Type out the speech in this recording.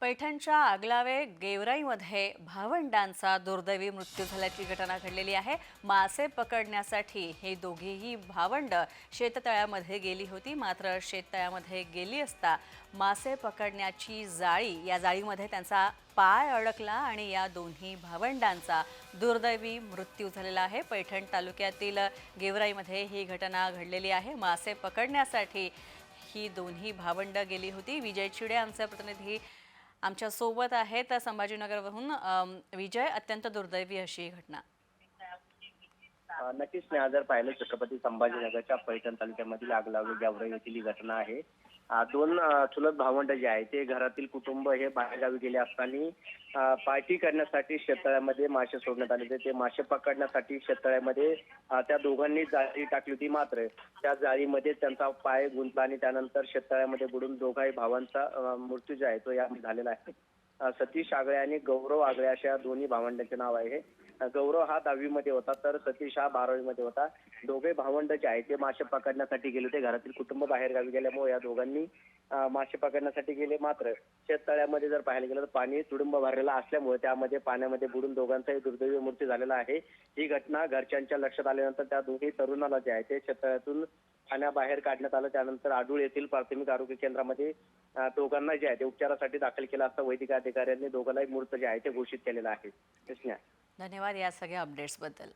पैठणच्या आगलावे गेवराईमध्ये भावंडांचा दुर्दैवी मृत्यू झाल्याची घटना घडलेली आहे. मासे पकडण्यासाठी हे दोघेही भावंड शेततळ्यामध्ये गेली होती. मात्र शेततळ्यामध्ये गेली असता मासे पकडण्याची जाळी या जाळीमध्ये त्यांचा पाय अडकला आणि या दोन्ही भावंडांचा दुर्दैवी मृत्यू झालेला आहे. पैठण तालुक्यातील गेवराईमध्ये ही घटना घडलेली आहे. मासे पकडण्यासाठी ही दोन्ही भावंड गेली होती. विजय चिडे आमचे प्रतिनिधी आमच्यासोबत आहेत संभाजीनगरवरून विजय अत्यंत दुर्दैवी अशी ही घटना. नक्कीच मी जर पाहिलं छत्रपती संभाजीनगरच्या पैठण तालुक्यामधील आगलावी गावरे येथील ही घटना आहे. दोन चुलत भावंड जे आहे ते घरातील कुटुंब हे बाहेरगावी गेले असताना पार्टी करण्यासाठी शेततळ्यामध्ये मासे सोडण्यात आले होते. ते मासे पकडण्यासाठी शेततळ्यामध्ये त्या दोघांनी जाळी टाकली होती मात्र त्या जाळीमध्ये त्यांचा पाय गुंतला आणि त्यानंतर शेततळ्यामध्ये बुडून दोघाही भावांचा मृत्यू जो आहे तो यामध्ये झालेला आहे. सतीश आगळे आणि गौरव आगळे अशा दोन्ही भावंडांचे नाव आहे गौरव हा दहावीमध्ये होता तर सतीश हा बारावीमध्ये होता. दोघे भावंड जे आहे ते मासे पकडण्यासाठी गेले होते. घरातील कुटुंब बाहेर गावी गेल्यामुळे या दोघांनी मासे पकडण्यासाठी गेले. मात्र शेततळ्यामध्ये जर पाहायला गेलं तर पाणी तुडुंब भरलेला असल्यामुळे त्यामध्ये पाण्यामध्ये बुडून दोघांचाही दुर्दैवी मृत्यू झालेला आहे. ही घटना घरच्यांच्या लक्षात आल्यानंतर त्या दोन्ही तरुणाला जे आहे ते शेततळ्यातून ठाण्याबाहेर काढण्यात आलं. त्यानंतर आडूळ येथील प्राथमिक आरोग्य केंद्रामध्ये दोघांना जे आहे ते उपचारासाठी दाखल केलं असता. वैद्यकीय अधिकाऱ्यांनी दोघांनाही मृत जे आहे ते घोषित केलेलं आहे. धन्यवाद या सगळ्या अपडेट्सबद्दल